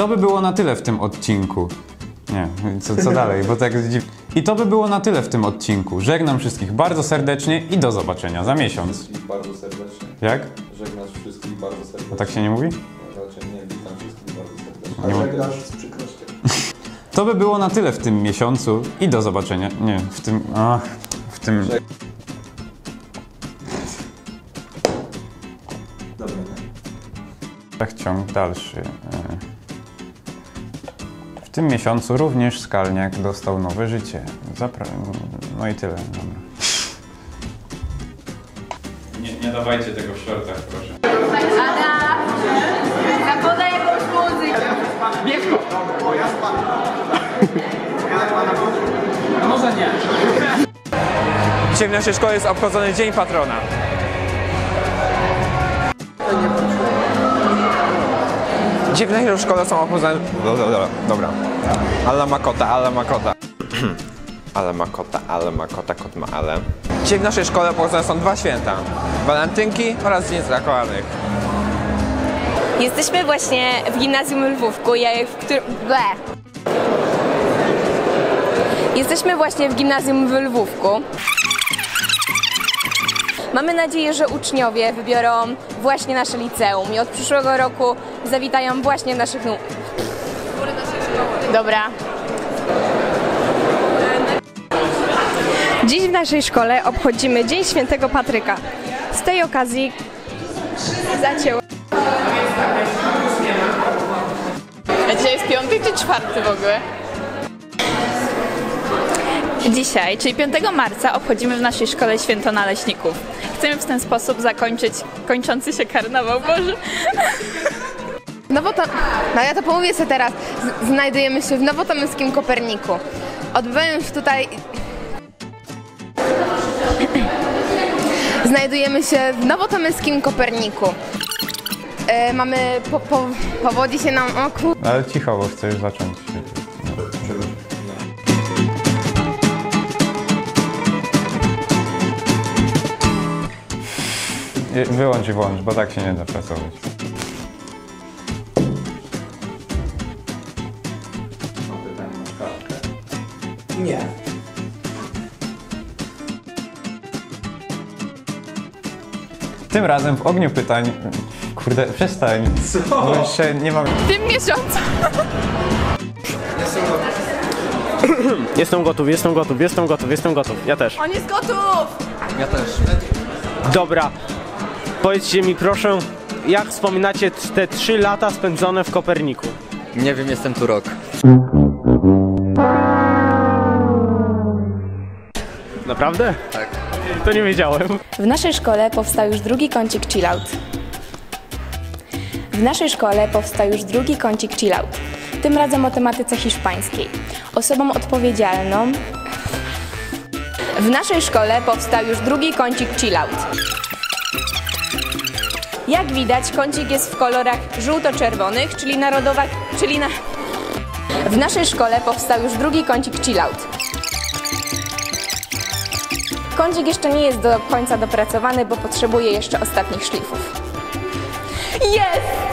to by było na tyle w tym odcinku. Nie, co, co dalej, bo tak dziw... I to by było na tyle w tym odcinku. Żegnam wszystkich bardzo serdecznie i do zobaczenia za miesiąc. Wszystkich bardzo serdecznie. Jak? Żegnasz wszystkich bardzo serdecznie. A tak się nie mówi? Raczej nie, witam wszystkich bardzo serdecznie. Nie A żegnasz z przykrością. To by było na tyle w tym miesiącu i do zobaczenia. Nie, w tym. Ach, w tym. Dobra, nie? Tak ciąg dalszy. W tym miesiącu również Skalniak dostał nowe życie. Zapra... No i tyle. Dobra. Nie, nie dawajcie tego w shortach, proszę. Ada! Zapodaj jakąś muzykę. Dzisiaj w naszej szkole jest obchodzony Dzień Patrona. Dzisiaj w naszej szkole są obchodzone... Dobra, dobra, dobra. Ale makota, ale makota. ale makota, ale makota, kot ma ale. Dzisiaj w naszej szkole obchodzone są dwa święta. Walentynki oraz Dzień Zakochanych. Jesteśmy właśnie w gimnazjum Lwówku, ja w którym... Ble. Jesteśmy właśnie w gimnazjum w Lwówku. Mamy nadzieję, że uczniowie wybiorą właśnie nasze liceum i od przyszłego roku zawitają właśnie naszych. Dobra. Dziś w naszej szkole obchodzimy Dzień Świętego Patryka. Z tej okazji zacięło. A dzisiaj jest piąty czy czwarty w ogóle? Dzisiaj, czyli 5 marca, obchodzimy w naszej szkole Święto Naleśników. Chcemy w ten sposób zakończyć kończący się karnawał. Boże. Nowoto... No ja to pomówię sobie teraz. Z- znajdujemy się w Nowotomyskim Koperniku. Odbywają się tutaj... Znajdujemy się w Nowotomyskim Koperniku. E, mamy... Po, po, powodzi się nam... O kur... Ale cicho, bo chcę już zacząć. Wyłącz i włącz, bo tak się nie da pracować. Mam pytanie na kartkę. Tym razem w ogniu pytań. Kurde, przestań. Bo jeszcze nie mam. W tym miesiącu Jestem gotów, jestem gotów, jestem gotów, jestem gotów. Ja też. On jest gotów! Ja też. Dobra. Powiedzcie mi proszę, jak wspominacie te trzy lata spędzone w Koperniku? Nie wiem, jestem tu rok. Naprawdę? Tak. To nie wiedziałem. W naszej szkole powstał już drugi kącik chillout. W naszej szkole powstał już drugi kącik chillout. Tym razem o tematyce hiszpańskiej. Osobą odpowiedzialną w naszej szkole powstał już drugi kącik chillout. Jak widać, kącik jest w kolorach żółto-czerwonych, czyli narodowa, czyli na... W naszej szkole powstał już drugi kącik chillout. Kącik jeszcze nie jest do końca dopracowany, bo potrzebuje jeszcze ostatnich szlifów. Jest!